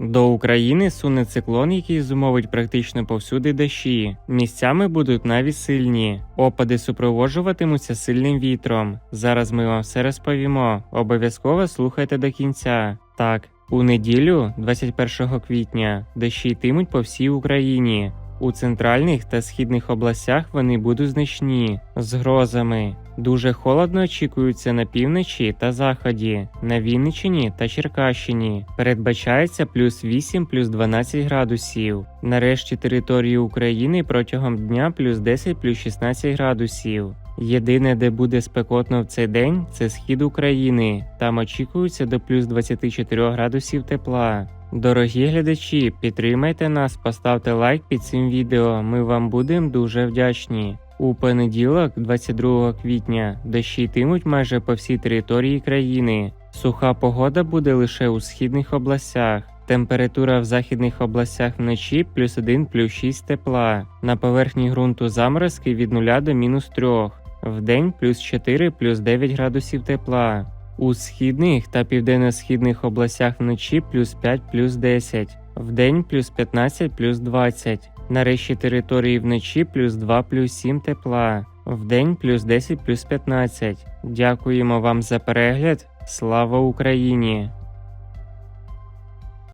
До України суне циклон, який зумовить практично повсюди дощі. Місцями будуть навіть сильні. Опади супроводжуватимуться сильним вітром. Зараз ми вам все розповімо. Обов'язково слухайте до кінця. Так, у неділю, 21 квітня, дощі йтимуть по всій Україні. У центральних та східних областях вони будуть значні з грозами. Дуже холодно очікується на півночі та заході, на Вінниччині та Черкащині. Передбачається плюс 8 плюс 12 градусів. На решті території України протягом дня плюс 10 плюс 16 градусів. Єдине, де буде спекотно в цей день, це схід України. Там очікується до плюс 24 градусів тепла. Дорогі глядачі, підтримайте нас, поставте лайк під цим відео. Ми вам будемо дуже вдячні. У понеділок, 22 квітня, дощі йтимуть майже по всій території країни. Суха погода буде лише у східних областях. Температура в західних областях вночі плюс 1 плюс 6 тепла. На поверхні ґрунту заморозки від 0 до мінус 3. Вдень плюс 4 плюс 9 градусів тепла. У східних та південно-східних областях вночі плюс 5 плюс 10, вдень плюс 15 плюс 20. На решті території вночі плюс 2 плюс 7 тепла, вдень плюс 10 плюс 15. Дякуємо вам за перегляд. Слава Україні!